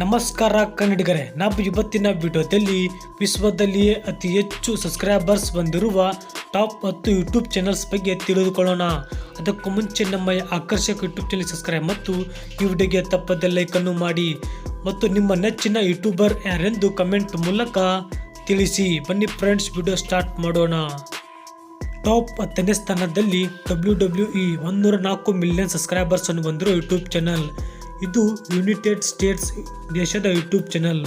ನಮಸ್ಕಾರ ಕನ್ನಡಿಗರೇ, ನಾವು ಇವತ್ತಿನ ವಿಡಿಯೋದಲ್ಲಿ ವಿಶ್ವದಲ್ಲಿಯೇ ಅತಿ ಹೆಚ್ಚು ಸಬ್ಸ್ಕ್ರೈಬರ್ಸ್ ಬಂದಿರುವ ಟಾಪ್ ಹತ್ತು ಯೂಟ್ಯೂಬ್ ಚಾನಲ್ಸ್ ಬಗ್ಗೆ ತಿಳಿದುಕೊಳ್ಳೋಣ. ಅದಕ್ಕೂ ಮುಂಚೆ ನಮ್ಮ ಆಕರ್ಷಕ ಯೂಟ್ಯೂಬ್ ಚಾನಲ್ ಸಬ್ಸ್ಕ್ರೈಬ್ ಮತ್ತು ಈ ವಿಡಿಯೋಗೆ ತಪ್ಪದೆ ಲೈಕನ್ನು ಮಾಡಿ ಮತ್ತು ನಿಮ್ಮ ನೆಚ್ಚಿನ ಯೂಟ್ಯೂಬರ್ ಯಾರೆಂದು ಕಮೆಂಟ್ ಮೂಲಕ ತಿಳಿಸಿ. ಬನ್ನಿ ಫ್ರೆಂಡ್ಸ್ ವಿಡಿಯೋ ಸ್ಟಾರ್ಟ್ ಮಾಡೋಣ. ಟಾಪ್ ಹತ್ತನೇ ಸ್ಥಾನದಲ್ಲಿ ಡಬ್ಲ್ಯೂ ಡಬ್ಲ್ಯೂ ಇ ಒಂದೂರ ನಾಲ್ಕು ಮಿಲಿಯನ್ ಸಬ್ಸ್ಕ್ರೈಬರ್ಸ್ ಅನ್ನು ಬಂದಿರುವ ಯೂಟ್ಯೂಬ್ ಚಾನಲ್ ಇದು ಯುನೈಟೆಡ್ ಸ್ಟೇಟ್ಸ್ ದೇಶದ ಯೂಟ್ಯೂಬ್ ಚಾನಲ್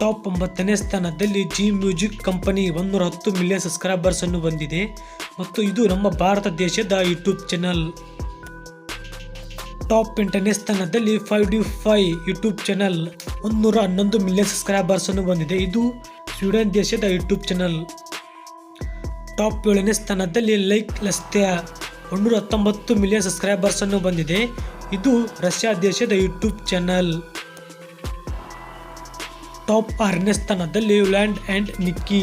ಟಾಪ್ ಒಂಬತ್ತನೇ ಸ್ಥಾನದಲ್ಲಿ ಜಿ ಮ್ಯೂಸಿಕ್ ಕಂಪನಿ ಒಂದೂರ ಹತ್ತು ಮಿಲಿಯನ್ ಸಬ್ಸ್ಕ್ರೈಬರ್ಸ್ ಅನ್ನು ಹೊಂದಿದೆ ಮತ್ತು ಇದು ನಮ್ಮ ಭಾರತ ದೇಶದ ಯೂಟ್ಯೂಬ್ ಚಾನಲ್ ಟಾಪ್ ಎಂಟನೇ ಸ್ಥಾನದಲ್ಲಿ ಫೈವ್ ಡಿ ಫೈ ಯೂಟ್ಯೂಬ್ ಚಾನಲ್ ಒಂದೂರ ಹನ್ನೊಂದು ಮಿಲಿಯನ್ ಸಬ್ಸ್ಕ್ರೈಬರ್ಸ್ ಅನ್ನು ಹೊಂದಿದೆ. ಇದು ಸ್ವೀಡನ್ ದೇಶದ ಯೂಟ್ಯೂಬ್ ಚಾನಲ್ ಟಾಪ್ ಏಳನೇ ಸ್ಥಾನದಲ್ಲಿ ಲೈಕ್ ಲಸ್ತ್ಯ ಒಂದೂರ ಹತ್ತೊಂಬತ್ತು ಮಿಲಿಯನ್ ಸಬ್ಸ್ಕ್ರೈಬರ್ಸ್ ಅನ್ನು ಬಂದಿದೆ ಇದು ರಷ್ಯಾ ದೇಶದ ಯೂಟ್ಯೂಬ್ ಚಾನಲ್. ಟಾಪ್ ಆರನೇ ಸ್ಥಾನದಲ್ಲಿ ಲ್ಯಾಂಡ್ ಆ್ಯಂಡ್ ನಿಕ್ಕಿ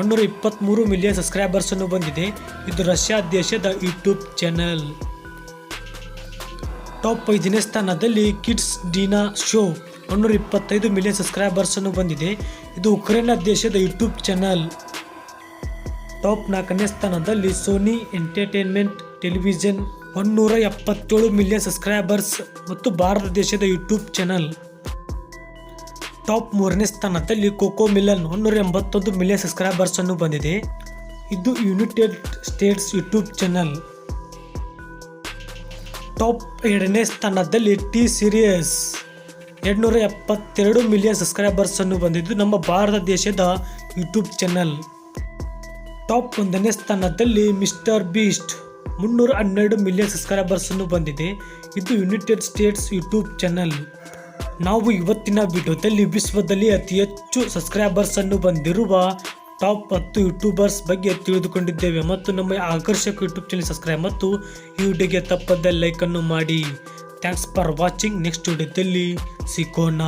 ಒಂದೂರ ಇಪ್ಪತ್ತ್ಮೂರು ಮಿಲಿಯನ್ ಸಬ್ಸ್ಕ್ರೈಬರ್ಸನ್ನು ಬಂದಿದೆ ಇದು ರಷ್ಯಾ ದೇಶದ ಯೂಟ್ಯೂಬ್ ಚಾನಲ್. ಟಾಪ್ ಐದನೇ ಸ್ಥಾನದಲ್ಲಿ ಕಿಡ್ಸ್ ಡಿನಾ ಶೋ ಒಂದೂರ ಇಪ್ಪತ್ತೈದು ಮಿಲಿಯನ್ ಸಬ್ಸ್ಕ್ರೈಬರ್ಸನ್ನು ಬಂದಿದೆ ಇದು ಉಕ್ರೇನ್ ದೇಶದ ಯೂಟ್ಯೂಬ್ ಚಾನಲ್. ಟಾಪ್ ನಾಲ್ಕನೇ ಸ್ಥಾನದಲ್ಲಿ ಸೋನಿ ಎಂಟರ್ಟೈನ್ಮೆಂಟ್ ಟೆಲಿವಿಷನ್ ಒನ್ನೂರ ಎಪ್ಪತ್ತೇಳು ಮಿಲಿಯನ್ ಸಬ್ಸ್ಕ್ರೈಬರ್ಸ್ ಮತ್ತು ಭಾರತ ದೇಶದ ಯೂಟ್ಯೂಬ್ ಚಾನಲ್. ಟಾಪ್ ಮೂರನೇ ಸ್ಥಾನದಲ್ಲಿ ಕೋಕೋ ಮಿಲನ್ ಒನ್ನೂರ ಎಂಬತ್ತೊಂದು ಮಿಲಿಯನ್ ಸಬ್ಸ್ಕ್ರೈಬರ್ಸ್ ಅನ್ನು ಬಂದಿದೆ. ಇದು United States YouTube channel. Top ಎರಡನೇ ಸ್ಥಾನದಲ್ಲಿ ಟಿ ಸೀರಿಯಸ್ ಎರಡುನೂರ ಎಪ್ಪತ್ತೆರಡು ಮಿಲಿಯನ್ ಸಬ್ಸ್ಕ್ರೈಬರ್ಸ್ ಅನ್ನು ಬಂದಿದ್ದು ನಮ್ಮ ಭಾರತ ದೇಶದ ಯೂಟ್ಯೂಬ್ ಚಾನಲ್. ಟಾಪ್ ಒಂದನೇ ಸ್ಥಾನದಲ್ಲಿ ಮಿಸ್ಟರ್ ಬೀಸ್ಟ್ ಮುನ್ನೂರ ಹನ್ನೆರಡು ಮಿಲಿಯನ್ ಸಬ್ಸ್ಕ್ರೈಬರ್ಸ್ ಅನ್ನು ಬಂದಿದೆ. ಇದು ಯುನೈಟೆಡ್ ಸ್ಟೇಟ್ಸ್ ಯೂಟ್ಯೂಬ್ ಚಾನಲ್ ನಾವು ಇವತ್ತಿನ ವಿಡಿಯೋದಲ್ಲಿ ವಿಶ್ವದಲ್ಲಿ ಅತಿ ಹೆಚ್ಚು ಸಬ್ಸ್ಕ್ರೈಬರ್ಸ್ ಅನ್ನು ಬಂದಿರುವ ಟಾಪ್ ಹತ್ತು ಯೂಟ್ಯೂಬರ್ಸ್ ಬಗ್ಗೆ ತಿಳಿದುಕೊಂಡಿದ್ದೇವೆ. ಮತ್ತು ನಮ್ಮ ಆಕರ್ಷಕ ಯೂಟ್ಯೂಬ್ ಚಾನಲ್ ಸಬ್ಸ್ಕ್ರೈಬ್ ಮತ್ತು ಈ ವಿಡಿಯೋಗೆ ತಪ್ಪದ ಲೈಕನ್ನು ಮಾಡಿ. ಥ್ಯಾಂಕ್ಸ್ ಫಾರ್ ವಾಚಿಂಗ್ ನೆಕ್ಸ್ಟ್ ವಿಡಿಯೋದಲ್ಲಿ ಸಿಗೋಣ.